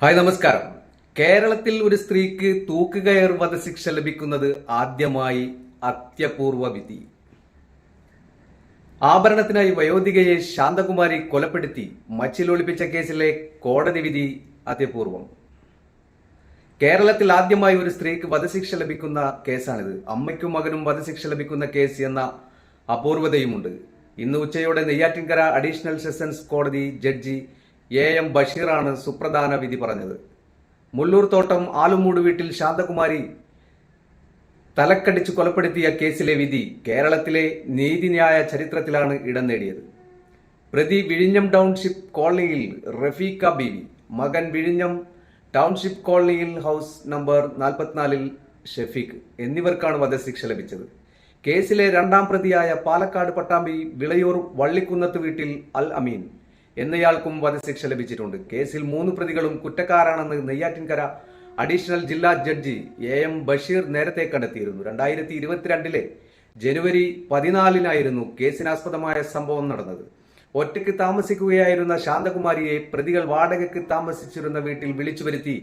Hi നമസ്കാരം. കേരളത്തിൽ ഒരു സ്ത്രീക്ക് തൂക്കുകയർ വധശിക്ഷ ലഭിക്കുന്നത് ആദ്യമായി അത്യപൂർവ വിധി ആഭരണത്തിനായി വയോധികയെ ശാന്തകുമാരി കൊലപ്പെടുത്തി മച്ചിലൊളിപ്പിച്ച കേസിലെ കോടതി വിധി അത്യപൂർവം. കേരളത്തിൽ ആദ്യമായി ഒരു സ്ത്രീക്ക് വധശിക്ഷ ലഭിക്കുന്ന കേസാണിത്. അമ്മയ്ക്കും മകനും വധശിക്ഷ ലഭിക്കുന്ന കേസ് എന്ന അപൂർവതയുമുണ്ട്. ഇന്ന് ഉച്ചയോടെ നെയ്യാറ്റിൻകര അഡീഷണൽ സെഷൻസ് കോടതി ജഡ്ജി എ എം ബഷീറാണ് സുപ്രധാന വിധി പറഞ്ഞത്. മുല്ലൂർ തോട്ടം ആലുമൂട് വീട്ടിൽ ശാന്തകുമാരി തലക്കടിച്ച് കൊലപ്പെടുത്തിയ കേസിലെ വിധി കേരളത്തിലെ നീതിന്യായ ചരിത്രത്തിലാണ് ഇടം നേടിയത്. പ്രതി വിഴിഞ്ഞം ടൗൺഷിപ്പ് കോളനിയിൽ റഫീഖ ബീവി മകൻ വിഴിഞ്ഞം ടൗൺഷിപ്പ് കോളനിയിൽ ഹൗസ് നമ്പർ നാൽപ്പത്തിനാലിൽ ഷെഫീഖ് എന്നിവർക്കാണ് വധശിക്ഷ ലഭിച്ചത്. കേസിലെ രണ്ടാം പ്രതിയായ പാലക്കാട് പട്ടാമ്പി വിളയൂർ വള്ളിക്കുന്നത്ത് വീട്ടിൽ അൽ അമീൻ എന്നയാൾക്കും വധശിക്ഷ ലഭിച്ചിട്ടുണ്ട്. കേസിൽ മൂന്ന് പ്രതികളും കുറ്റക്കാരാണെന്ന് നെയ്യാറ്റിൻകര അഡീഷണൽ ജില്ലാ ജഡ്ജി എ എം ബഷീർ നേരത്തെ കണ്ടെത്തിയിരുന്നു. രണ്ടായിരത്തി ഇരുപത്തിരണ്ടിലെ ജനുവരി പതിനാലിനായിരുന്നു കേസിനാസ്പദമായ സംഭവം നടന്നത്. ഒറ്റയ്ക്ക് താമസിക്കുകയായിരുന്ന ശാന്തകുമാരിയെ പ്രതികൾ വാടകയ്ക്ക് താമസിച്ചിരുന്ന വീട്ടിൽ വിളിച്ചു വരുത്തി